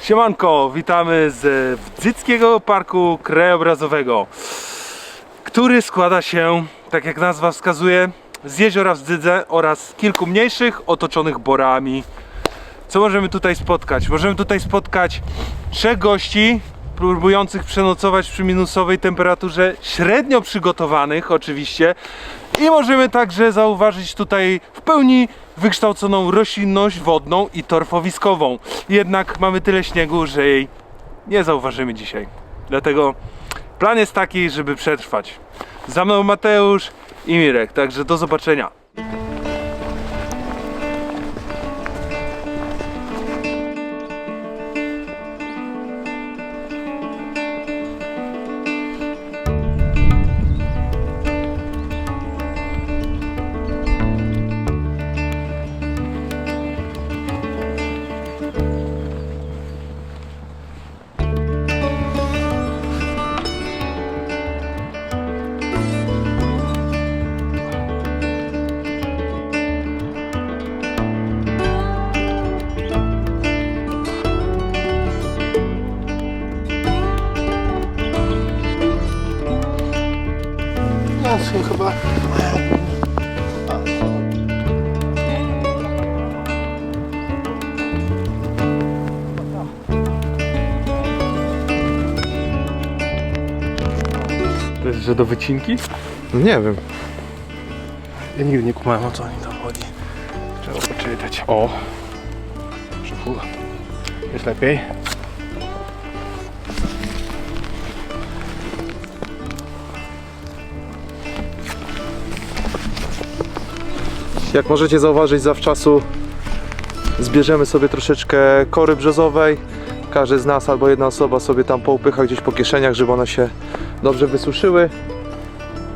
Siemanko, witamy z Wdzyckiego Parku Krajobrazowego, który składa się, tak jak nazwa wskazuje, z jeziora Wdzydze oraz kilku mniejszych otoczonych borami. Co możemy tutaj spotkać? Możemy tutaj spotkać trzech gości próbujących przenocować przy minusowej temperaturze, średnio przygotowanych oczywiście. I możemy także zauważyć tutaj w pełni wykształconą roślinność wodną i torfowiskową. Jednak mamy tyle śniegu, że jej nie zauważymy dzisiaj. Dlatego plan jest taki, żeby przetrwać. Za mną Mateusz i Mirek, także do zobaczenia. Że do wycinki? No nie wiem. Ja nigdy nie kumałem o co oni tam chodzi. Trzeba poczytać. O, Brzuchu. Jest lepiej. Jak możecie zauważyć, zawczasu zbierzemy sobie troszeczkę kory brzozowej. Każdy z nas albo jedna osoba sobie tam poupycha gdzieś po kieszeniach, żeby one się dobrze wysuszyły.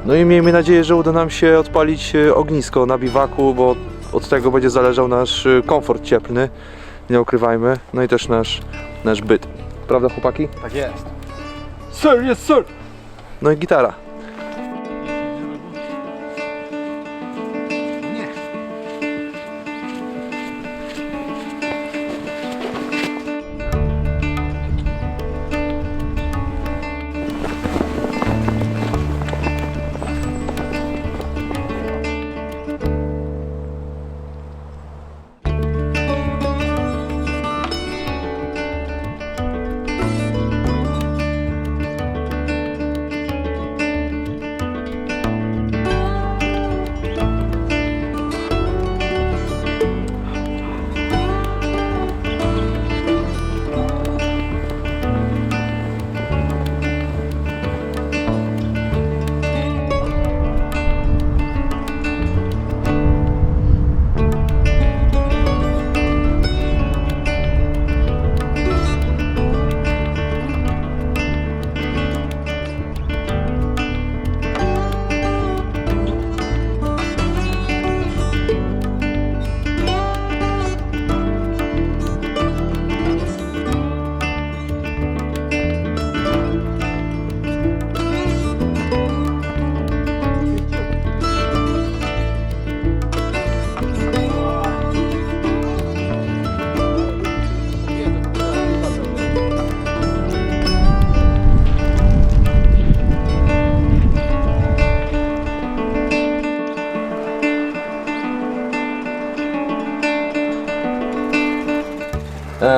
No i miejmy nadzieję, że uda nam się odpalić e, ognisko na biwaku, bo od tego będzie zależał nasz e, komfort cieplny. Nie ukrywajmy. No i też nasz, nasz byt. Prawda chłopaki? Tak jest. sir, yes sir. No i gitara.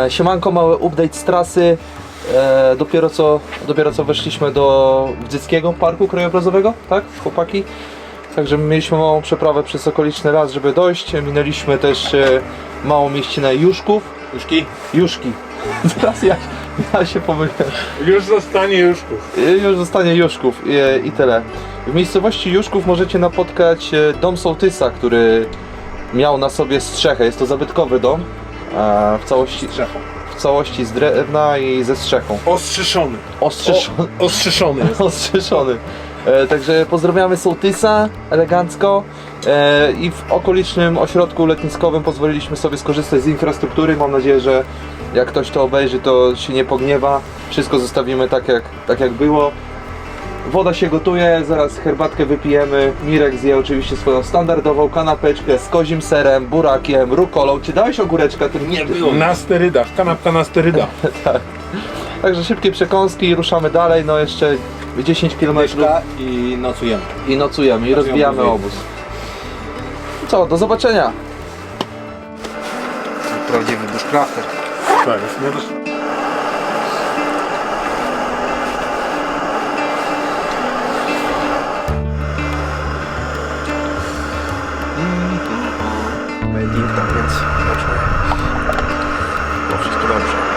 Siemanko, mały update z trasy. E, dopiero, co, dopiero co weszliśmy do Wdzyckiego Parku Krajobrazowego, tak chłopaki? Także mieliśmy małą przeprawę przez okoliczny las, żeby dojść. Minęliśmy też e, małą mieścinę Juszków. Juszki? Juszki. Teraz ja, ja się pomyliłem. Już zostanie Juszków. Y, Już zostanie Juszków i, i tyle. W miejscowości Juszków możecie napotkać e, dom sołtysa, który miał na sobie strzechę. Jest to zabytkowy dom. E, W całości, w całości z drewna i ze strzechą. Ostrzyszony. Ostrzeszony. Ostrzyszony. Ostrzeszony. E, Także pozdrawiamy sołtysa elegancko e, i w okolicznym ośrodku letniskowym pozwoliliśmy sobie skorzystać z infrastruktury. Mam nadzieję, że jak ktoś to obejrzy, to się nie pogniewa. Wszystko zostawimy tak jak, tak jak było. Woda się gotuje, zaraz herbatkę wypijemy. Mirek zje oczywiście swoją standardową kanapeczkę z kozim serem, burakiem, rukolą. Czy dałeś ogóreczka? Tym nie było. Na sterydach, kanapka na sterydach. Także szybkie przekąski, ruszamy dalej. No jeszcze 10 km i nocujemy. i nocujemy i rozbijamy mówię. obóz. Co, do zobaczenia. Prawdziwy bushcrafter. Tak, jest nie Link tak więc zobaczmy. No wszystko dobrze.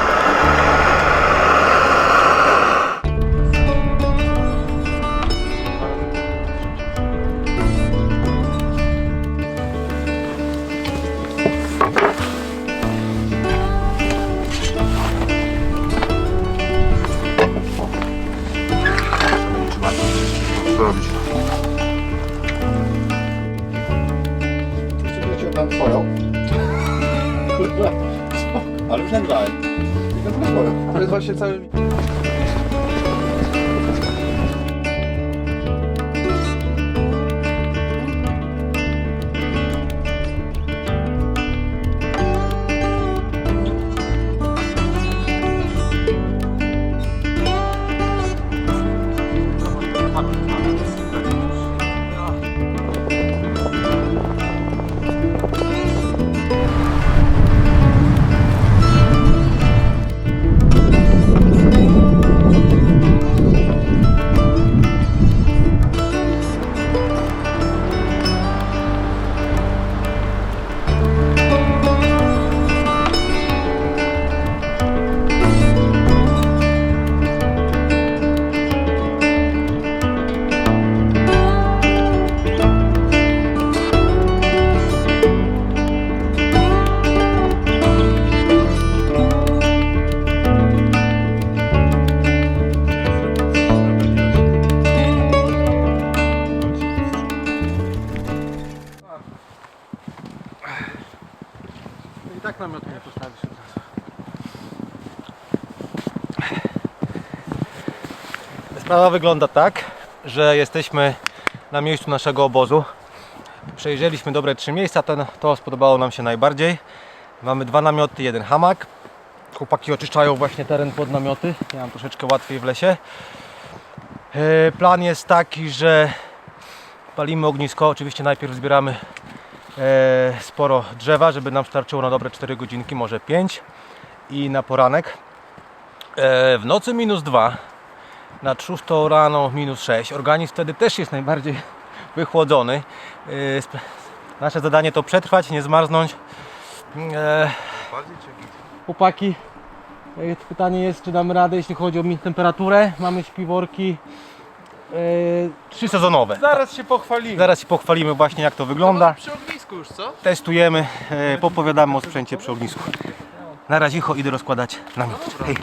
Sprawa wygląda tak, że jesteśmy na miejscu naszego obozu. Przejrzeliśmy dobre trzy miejsca, ten, to spodobało nam się najbardziej. Mamy dwa namioty, jeden hamak. Chłopaki oczyszczają właśnie teren pod namioty. Ja mam troszeczkę łatwiej w lesie. E, Plan jest taki, że palimy ognisko. Oczywiście najpierw zbieramy e, sporo drzewa, żeby nam starczyło na dobre 4 godzinki, może 5 i na poranek. E, w nocy minus 2, nad 6 rano minus 6. Organizm wtedy też jest najbardziej wychłodzony. Sp- nasze zadanie to przetrwać, nie zmarznąć. E, chłopaki, e, pytanie jest, czy damy radę, jeśli chodzi o temperaturę. Mamy śpiworki trzysezonowe. Zaraz się pochwalimy. Zaraz się pochwalimy właśnie jak to wygląda. Przy ognisku już, co? Testujemy, popowiadamy o sprzęcie przy ognisku. Na razie idę rozkładać namiot. Hej.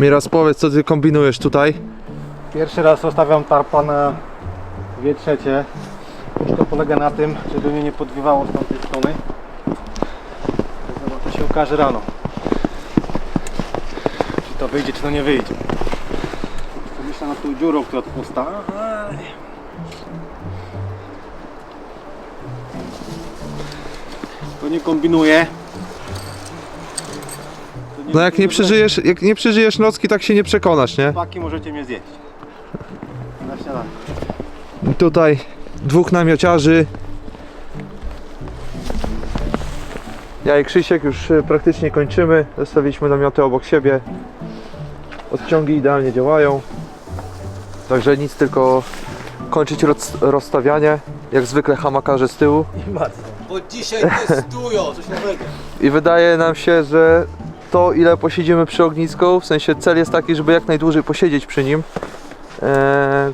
Miras, powiedz, co ty kombinujesz tutaj? Pierwszy raz zostawiam tarpa na dwie trzecie. Wszystko polega na tym, żeby mnie nie podwiewało z tamtej strony. To się okaże rano. Czy to wyjdzie, czy to nie wyjdzie. Myślę nad tą dziurą, która tu powstała. To nie kombinuję. No jak nie przeżyjesz, jak nie przeżyjesz nocki, tak się nie przekonasz, nie? Chłopaki, możecie mnie zjeść. Na śniadanie. Tutaj dwóch namiociarzy. Ja i Krzysiek już y, praktycznie kończymy. Zostawiliśmy namioty obok siebie. Odciągi idealnie działają. Także nic, tylko kończyć roz, rozstawianie. Jak zwykle hamakarze z tyłu. I. Bo dzisiaj testują coś nowego. I wydaje nam się, że to ile posiedzimy przy ognisku, w sensie cel jest taki, żeby jak najdłużej posiedzieć przy nim, e,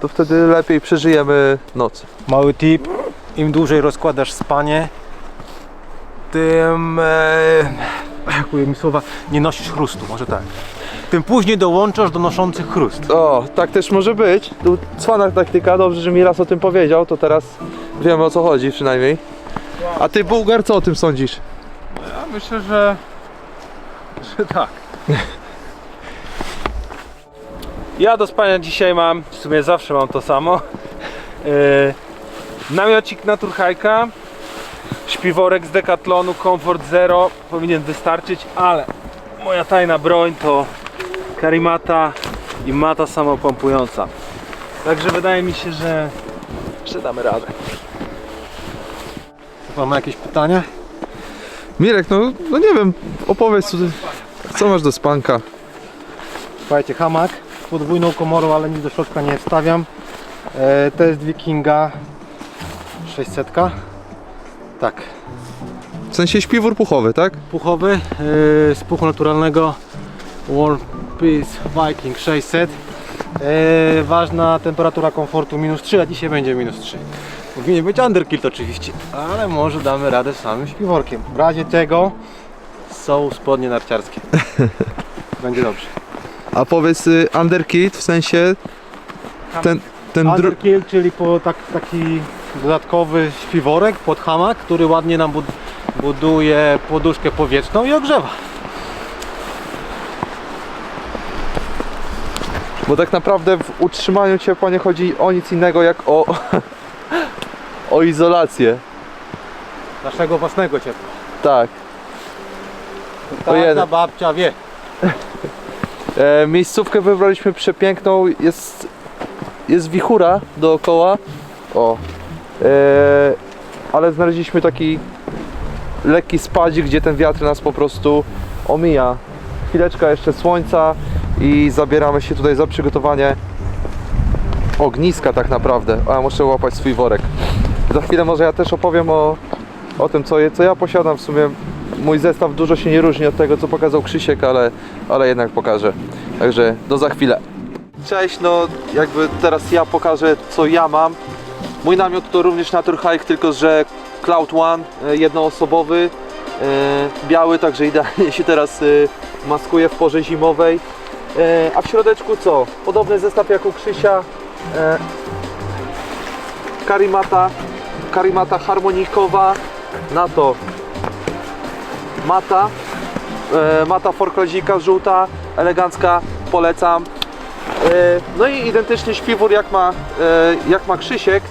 to wtedy lepiej przeżyjemy noc. Mały tip, im dłużej rozkładasz spanie, tym, e, brakuje mi słowa, nie nosisz chrustu, może tak. Tym później dołączasz do noszących chrust. O, tak też może być. Tu cwana taktyka, dobrze, że mi raz o tym powiedział, to teraz wiemy o co chodzi przynajmniej. A ty Bułgar, co o tym sądzisz? Ja myślę, że, że tak. Ja do spania dzisiaj mam, w sumie zawsze mam to samo. Yy, namiocik Naturhajka, śpiworek z Decathlonu Comfort Zero powinien wystarczyć, ale moja tajna broń to karimata i mata samopompująca. Także wydaje mi się, że, że damy radę. Mamy jakieś pytania? Mirek, no, no nie wiem, opowiedz, co masz do spanka? Słuchajcie, hamak z podwójną komorą, ale nic do środka nie wstawiam. E, to jest Wikinga 600. Tak, W sensie śpiwór puchowy, tak? puchowy e, z puchu naturalnego One Piece Viking 600. E, ważna temperatura komfortu minus 3, a dzisiaj będzie minus 3. Powinien być underkill oczywiście, ale może damy radę samym śpiworkiem. W razie tego są spodnie narciarskie. Będzie dobrze. A powiedz y, underkit, w sensie ten, ten dru... Underkill, czyli po tak, taki dodatkowy śpiworek pod hamak, który ładnie nam bud buduje poduszkę powietrzną i ogrzewa. Bo tak naprawdę w utrzymaniu ciepła nie chodzi o nic innego jak o, o izolację. Naszego własnego ciepła. Tak. Każda jeden. babcia wie. E, miejscówkę wybraliśmy przepiękną, jest, jest wichura dookoła. O. E, ale znaleźliśmy taki lekki spadzik, gdzie ten wiatr nas po prostu omija. Chwileczka jeszcze słońca i zabieramy się tutaj za przygotowanie ogniska tak naprawdę. A ja muszę łapać swój worek. Za chwilę może ja też opowiem o, o tym, co, co ja posiadam. W sumie mój zestaw dużo się nie różni od tego, co pokazał Krzysiek, ale, ale jednak pokażę. Także do za chwilę. Cześć, no jakby teraz ja pokażę, co ja mam. Mój namiot to również Naturhike, tylko że Cloud One, e, jednoosobowy, e, biały, także idealnie się teraz e, maskuje w porze zimowej. E, A w środeczku co? Podobny zestaw jak u Krzysia. E, Karimata, karimata harmonikowa, na to mata, e, mata forklazika żółta, elegancka, polecam. No i identyczny śpiwór jak ma, jak ma Krzysiek,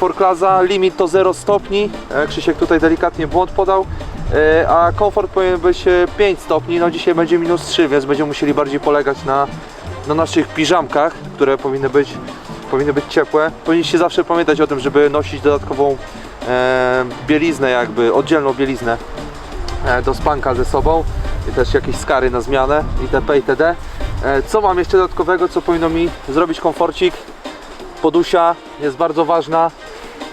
Forklaza, limit to 0 stopni, e, Krzysiek tutaj delikatnie błąd podał, e, a komfort powinien być e, 5 stopni, no dzisiaj będzie minus 3, więc będziemy musieli bardziej polegać na, na naszych piżamkach, które powinny być, powinny być ciepłe. Powinniście zawsze pamiętać o tym, żeby nosić dodatkową e, bieliznę jakby, oddzielną bieliznę e, do spanka ze sobą i też jakieś skary na zmianę itp. itd. E, Co mam jeszcze dodatkowego, co powinno mi zrobić komforcik? Podusia jest bardzo ważna.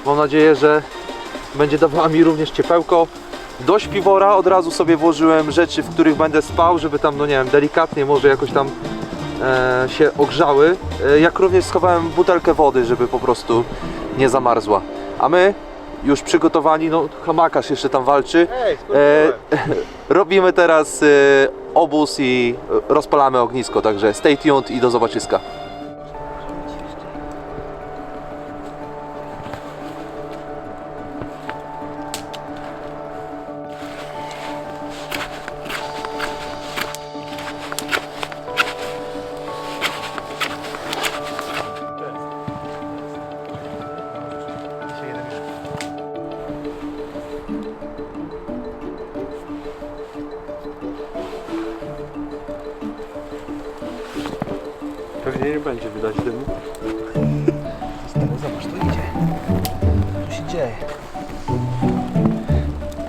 Mam nadzieję, że będzie dawała mi również ciepełko. Do śpiwora od razu sobie włożyłem rzeczy, w których będę spał, żeby tam, no nie wiem, delikatnie może jakoś tam e, się ogrzały. E, jak również schowałem butelkę wody, żeby po prostu nie zamarzła. A my już przygotowani, no hamakarz jeszcze tam walczy. E, robimy teraz e, obóz i e, rozpalamy ognisko, także stay tuned i do zobaczyska. Pewnie nie będzie widać dymu. Zobacz, to idzie. Co się dzieje?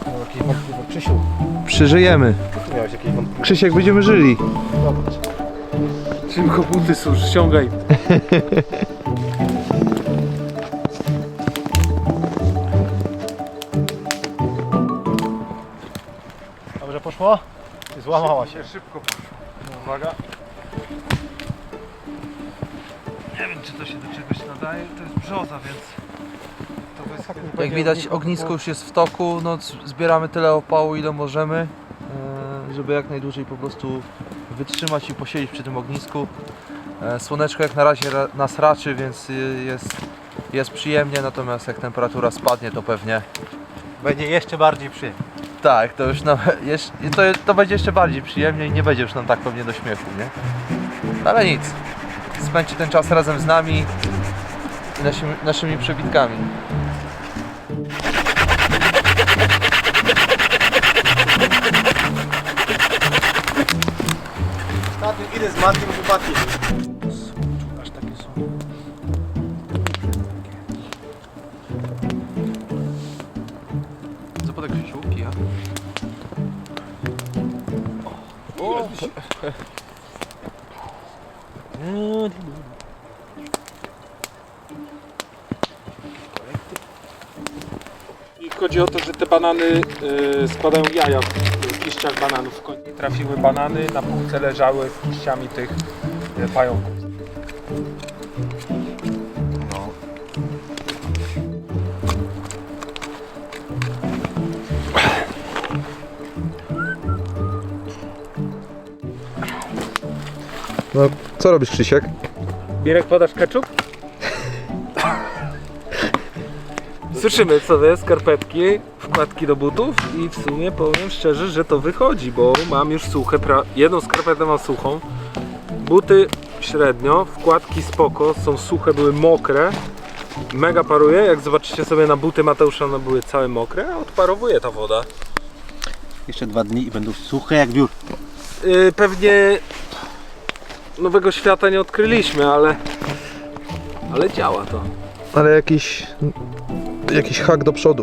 Miał jakieś wątpliwości. Krzysiu, Przeżyjemy. ty miałeś jakieś wątpliwości? Krzysiek, będziemy żyli. Zobacz. Szybko buty są, ściągaj. Dobrze poszło? Złamała się. Szybko poszło. Uwaga. Czy to się do czegoś nadaje. To jest brzoza, więc to Jak widać ognisko już jest w toku, no zbieramy tyle opału ile możemy, e, żeby jak najdłużej po prostu wytrzymać i posiedzieć przy tym ognisku. E, Słoneczko jak na razie ra- nas raczy, więc jest, jest przyjemnie, natomiast jak temperatura spadnie to pewnie Będzie jeszcze bardziej przyjemnie. tak, to już nam, to, to będzie jeszcze bardziej przyjemnie i nie będzie już nam tak pewnie do śmiechu, nie? Ale nic, spędźcie ten czas razem z nami i naszymi, naszymi przebitkami. Idę z matkiem chłopaki. Aż takie są. Zapadek ja? I chodzi o to, że te banany y, składają jaja w kiściach bananów. Trafiły banany, na półce leżały z kiściami tych y, pająków. No, co robisz Krzysiek? Bierek, podasz ketchup? Suszymy sobie skarpetki, wkładki do butów i w sumie powiem szczerze, że to wychodzi, bo mam już suche, pra... jedną skarpetę mam suchą, buty średnio, wkładki spoko, są suche, były mokre, mega paruje, jak zobaczycie sobie na buty Mateusza, one były całe mokre, a odparowuje ta woda. Jeszcze dwa dni i będą suche jak wiór. Yy, pewnie nowego świata nie odkryliśmy, ale, ale działa to. Ale jakiś, jakiś hak do przodu.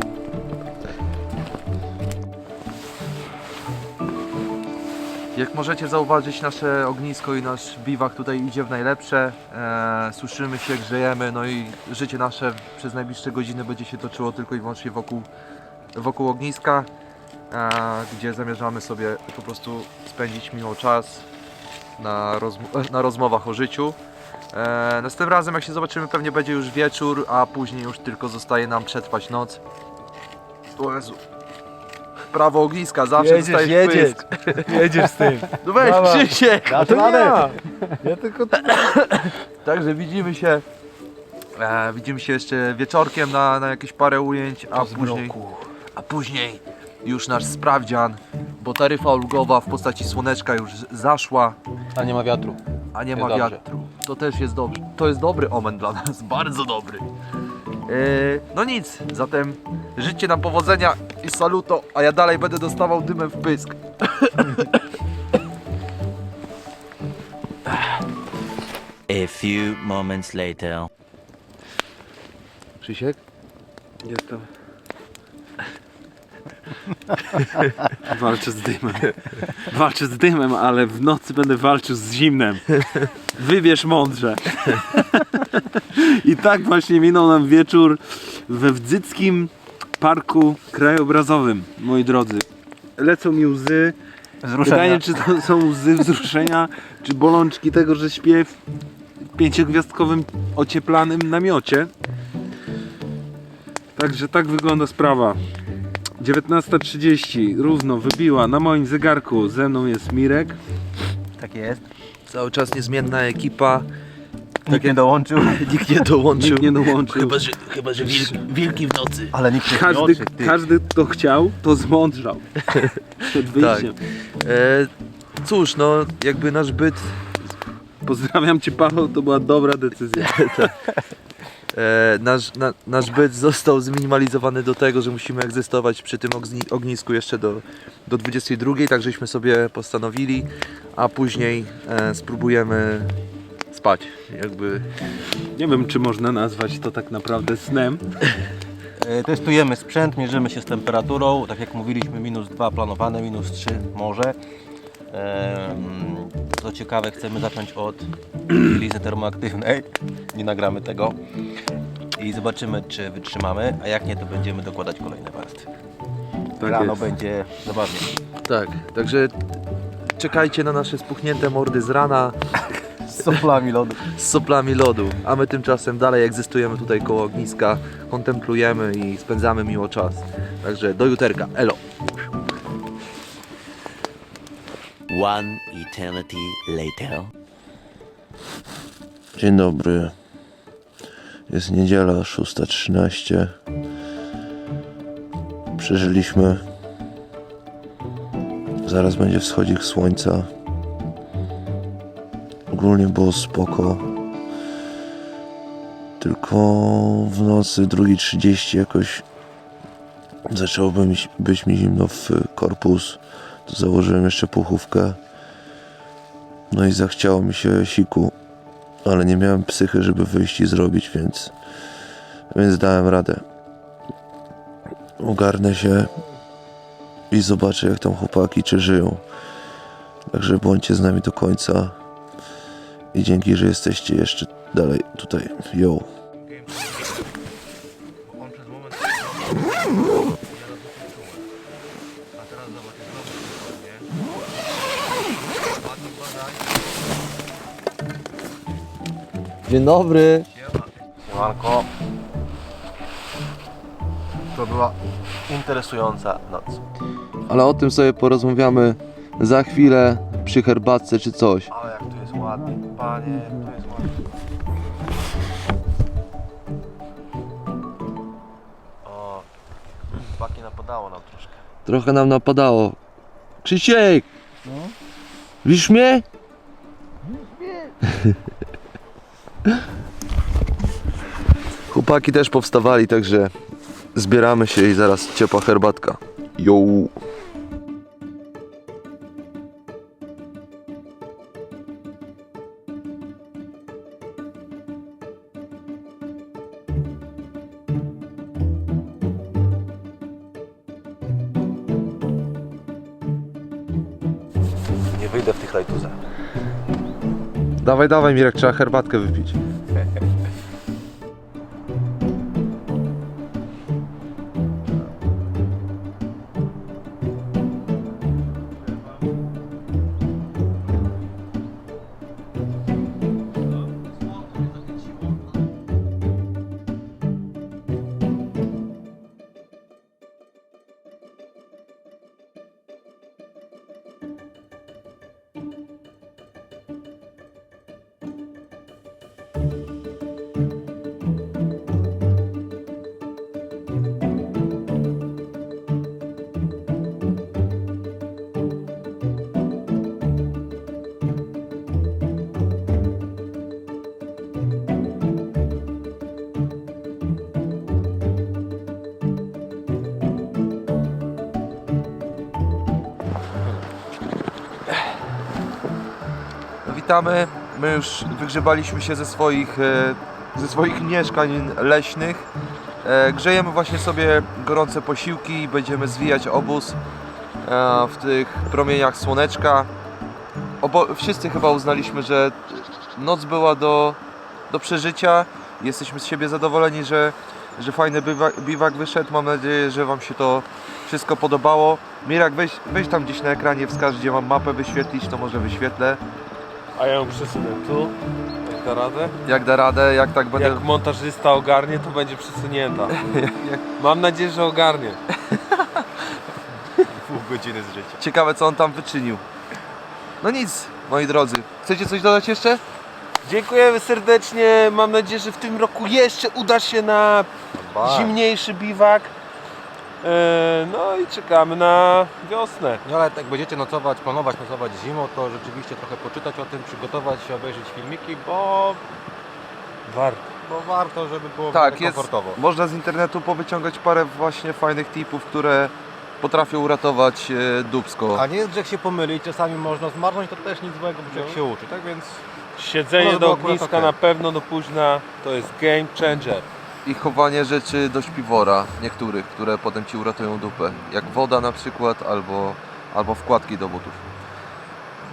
Jak możecie zauważyć, nasze ognisko i nasz biwak tutaj idzie w najlepsze. E, suszymy się, grzejemy, no i życie nasze przez najbliższe godziny będzie się toczyło tylko i wyłącznie wokół, wokół ogniska, e, gdzie zamierzamy sobie po prostu spędzić miło czas na, rozm- na rozmowach o życiu. E, następnym razem, jak się zobaczymy, pewnie będzie już wieczór, a później już tylko zostaje nam przetrwać noc. O Jezu. Prawo ogniska, zawsze Jedziesz, zostajesz jedziesz. Jedziesz z tym. No weź Brawa. Krzysiek! Dasz To nie radę. ja. Ja tylko Także widzimy się. E, widzimy się jeszcze wieczorkiem na, na jakieś parę ujęć, a później, a później już nasz sprawdzian, bo taryfa ulgowa w postaci słoneczka już zaszła, A nie ma wiatru. A nie ma dobrze. wiatru. To też jest dobrze. To jest dobry omen dla nas, bardzo dobry. E, no nic, zatem życzcie nam powodzenia i saluto, a ja dalej będę dostawał dymem w pysk. A few moments later. Krzysiek? Jestem. Walczę z dymem. Walczę z dymem, ale w nocy będę walczył z zimnem. Wybierz mądrze. I tak właśnie minął nam wieczór we Wdzyckim Parku Krajobrazowym, moi drodzy. Lecą mi łzy. Pytanie, czy to są łzy wzruszenia, czy bolączki tego, że śpię w pięciogwiazdkowym ocieplanym namiocie. Także tak wygląda sprawa. 19.30 równo wybiła na moim zegarku. Ze mną jest Mirek. Tak jest. Cały czas niezmienna ekipa. Nikt nie dołączył. Nikt nie dołączył. Nikt nie dołączył. Chyba, że, chyba, że wilki, wilki w nocy. Ale nikt nie Każdy, ty. każdy kto chciał, to zmądrzał. Przed wyjściem. E, cóż, no jakby nasz byt, Pozdrawiam Cię Paweł, to była dobra decyzja. e, nasz, na, nasz byt został zminimalizowany do tego, że musimy egzystować przy tym ogni- ognisku jeszcze do, do 22, tak żeśmy sobie postanowili, a później e, spróbujemy spać. Jakby Nie wiem, czy można nazwać to tak naprawdę snem. E, Testujemy sprzęt, mierzymy się z temperaturą. Tak jak mówiliśmy, minus 2 planowane, minus 3 może. Co ciekawe, chcemy zacząć od bielizny termoaktywnej. Nie nagramy tego. I zobaczymy, czy wytrzymamy, a jak nie, to będziemy dokładać kolejne warstwy. Tak Rano jest. będzie zabawnie. tak, także czekajcie na nasze spuchnięte mordy z rana. Z soplami lodu. z soplami lodu. A my tymczasem dalej egzystujemy tutaj koło ogniska, kontemplujemy i spędzamy miło czas. Także do juterka. Elo. One eternity later. Dzień dobry. Jest niedziela 6.13. Przeżyliśmy. Zaraz będzie wschodzik słońca. Ogólnie było spoko. Tylko w nocy 2.30 jakoś zaczęło być, mi zimno w korpus. To założyłem jeszcze puchówkę. No i zachciało mi się siku ale nie miałem psychy, żeby wyjść i zrobić, więc, więc dałem radę. Ogarnę się i zobaczę, jak tam chłopaki, czy żyją. Także bądźcie z nami do końca i dzięki, że jesteście jeszcze dalej tutaj. Yo. Dzień dobry. Siemanko. To była interesująca noc. Ale o tym sobie porozmawiamy za chwilę przy herbatce czy coś. Ale jak tu jest ładnie, panie, tu jest ładnie. O, chłopaki napadało nam troszkę. Trochę nam napadało. Krzysiek! Widzisz mnie? Chłopaki też powstawali, także zbieramy się i zaraz ciepła herbatka. Yo! Dawaj, dawaj Mirek, trzeba herbatkę wypić. Witamy. My już wygrzebaliśmy się ze swoich, e, ze swoich mieszkań leśnych. E, Grzejemy właśnie sobie gorące posiłki i będziemy zwijać obóz e, w tych promieniach słoneczka. Obo wszyscy chyba uznaliśmy, że noc była do, do przeżycia. Jesteśmy z siebie zadowoleni, że, że fajny biwak, biwak wyszedł. Mam nadzieję, że Wam się to wszystko podobało. Mirak, weź, weź tam gdzieś na ekranie, wskaż gdzie mam mapę wyświetlić, to może wyświetlę. A ja ją przesunę tu, jak da radę. Jak da radę, jak tak będę... Jak montażysta ogarnie, to będzie przesunięta. Mam nadzieję, że ogarnie. Pół godziny z życia. Ciekawe co on tam wyczynił. No nic, moi drodzy. Chcecie coś dodać jeszcze? Dziękujemy serdecznie. Mam nadzieję, że w tym roku jeszcze uda się na zimniejszy biwak. E, No i czekamy na wiosnę. No ale jak będziecie nocować, planować nocować zimą, to rzeczywiście trochę poczytać o tym, przygotować się, obejrzeć filmiki, bo, Warto. bo warto, żeby było Tak, tak, jest. komfortowo. Można z internetu powyciągać parę właśnie fajnych tipów, które potrafią uratować e, dubsko. A nie jest grzech się pomylić, czasami można zmarnąć, to też nic złego, bo człowiek się uczy, tak więc Siedzenie No, do ogniska na pewno do późna to jest game changer. I chowanie rzeczy do śpiwora, niektórych, które potem ci uratują dupę. Jak woda na przykład, albo, albo wkładki do butów.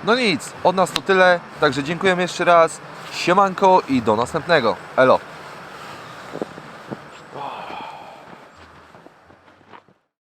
No nic, od nas to tyle, także dziękujemy jeszcze raz. Siemanko i do następnego. Elo.